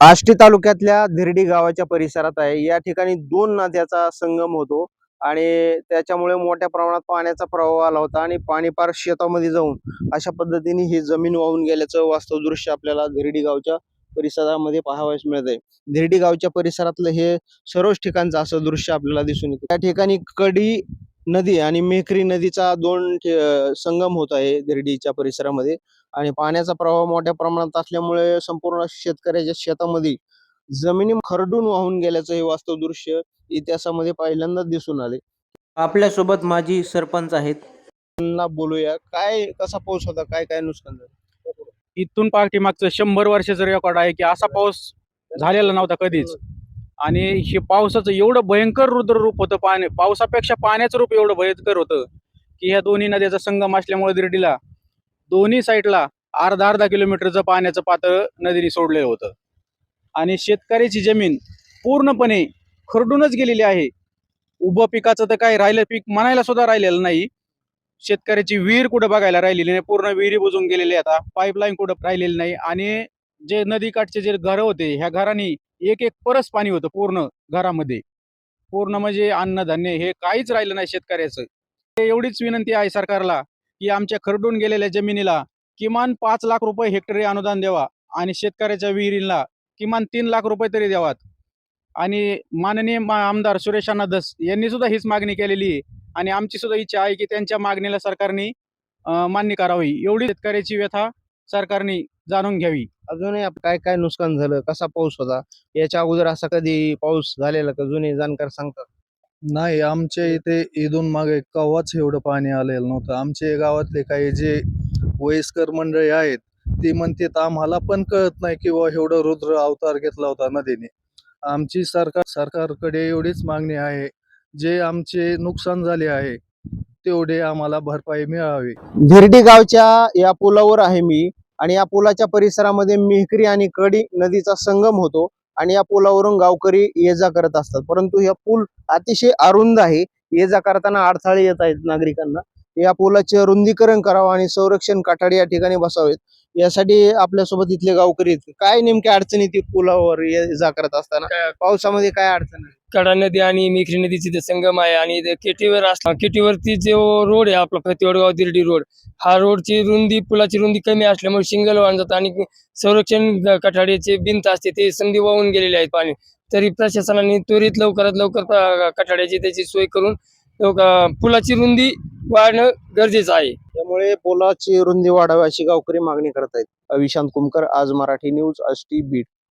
आष्टी तालुक्यातल्या धिरडी गावाच्या परिसरात आहे. या ठिकाणी दोन नद्याचा संगम होतो आणि त्याच्यामुळे मोठ्या प्रमाणात पाण्याचा प्रवाह आला होता आणि पाणी पार शेतामध्ये जाऊन अशा पद्धतीने ही जमीन वाहून गेल्याचं वास्तव दृश्य आपल्याला धिरडी गावच्या परिसरामध्ये पाहावयास मिळत आहे धिरडी गावच्या परिसरातलं हे सर्वच ठिकाणचं असं दृश्य आपल्याला दिसून येतं. त्या ठिकाणी कडी नदी आणि मेखरी नदीचा दोन संगम होत आहे धिरडीच्या परिसरामध्ये. आणि पाण्याचा प्रवाह मोठ्या प्रमाणात असल्यामुळे संपूर्ण शेतकऱ्याच्या शेतामध्ये जमिनी खरडून वाहून गेल्याचं हे वास्तव दृश्य इतिहासामध्ये पहिल्यांदाच दिसून आले. आपल्यासोबत माजी सरपंच आहेत. त्यांना बोलूया काय कसा पाऊस होता? काय काय नुकसान झालं? इथून पाठीमागचं शंभर वर्षाचं रेकॉर्ड आहे की असा पाऊस झालेला नव्हता कधीच. आणि हे पावसाचं एवढं भयंकर रुद्र रूप होतं पाणी. पावसापेक्षा पाण्याचं रूप एवढं भयंकर होतं की ह्या दोन्ही नद्याचा संगम असल्यामुळे दिर्डीला. दोन्ही साईडला अर्धा अर्धा किलोमीटरचं पाण्याचं पातळ नदीने सोडलेलं होतं. आणि शेतकऱ्याची जमीन पूर्णपणे खरडूनच गेलेली आहे. उभं पिकाचं तर काही राहिलं पीक म्हणायला सुद्धा राहिलेलं नाही. शेतकऱ्याची विहीर कुठं बघायला राहिलेली नाही. पूर्ण विहिरी बुजून गेलेली आता. पाईपलाईन कुठं राहिलेली नाही. आणि जे नदीकाठचे जे घरं होते ह्या घरांनी एक एक परस पाणी होतं पूर्ण घरामध्ये. पूर्ण म्हणजे अन्नधान्य हे काहीच राहिलं नाही शेतकऱ्याचं. ते एवढीच विनंती आहे सरकारला की आमच्या खरडून गेलेल्या जमिनीला किमान पाच लाख रुपये हेक्टरी अनुदान द्यावा आणि शेतकऱ्याच्या विहिरीला किमान तीन लाख रुपये तरी द्यावात. आणि माननीय मा- आमदार सुरेश अण्णा धस यांनी सुद्धा हीच मागणी केलेली आहे. आणि आमची सुद्धा इच्छा आहे की त्यांच्या मागणीला सरकारने मान्य करावी. एवढी शेतकऱ्याची व्यथा सरकारने जाणून घ्यावी. अजूनही आप- काय काय नुकसान झालं? कसा पाऊस होता? याच्या अगोदर असा कधी पाऊस झालेला का? जुने जाणकार सांगतात. नाही आमच्या इथे इथून मागे कव्हाच एवढं पाणी आलेलं नव्हतं. आमच्या गावातले काही जे वयस्कर मंडळी आहेत ती म्हणतात आम्हाला पण कळत नाही की बुवा एवढं रुद्र अवतार घेतला होता नदीने. आमची सरकार सरकारकडे एवढीच मागणी आहे. जे आमचे नुकसान झाले आहे तेवढे आम्हाला भरपाई मिळावी. धिरडी गावच्या या पुलावर आहे मी. आणि या पुलाच्या परिसरामध्ये मेहकरी आणि कडी नदीचा संगम होतो आणि या पुलावरून गावकरी ये जा करत असतात. परंतु हा पूल अतिशय अरुंद आहे. ये जा करताना अडथळे येत आहेत नागरिकांना. या पुलाचे रुंदीकरण करावं आणि संरक्षण काठाडी या ठिकाणी बसावेत. यासाठी आपल्यासोबत इथले गावकरी आहेत. काय नेमक्या अडचणी ती पुलावर ये जा करत असताना? पावसामध्ये काय अडचण आहे? कडा नदी आणि मेखरी नदीची ते संगम आहे आणि केटीवर असला केटीवरती जो रोड आहे आपला फतेवडगाव दिर्डी रोड हा रोडची रुंदी पुलाची रुंदी कमी असल्यामुळे शिंगल वाहून जातं आणि संरक्षण ग- कठाडीचे भिंत असते ते संधी वाहून गेलेले आहेत पाणी. तरी प्रशासनाने त्वरित लवकरात लवकर प- कठाड्याची त्याची सोय करून पुलाची रुंदी वाढणं गरजेचं आहे. त्यामुळे पोलाची रुंदी वाढावी अशी गावकरी मागणी करत आहेत विशांत कुमकर आज मराठी न्यूज अष्टी बीट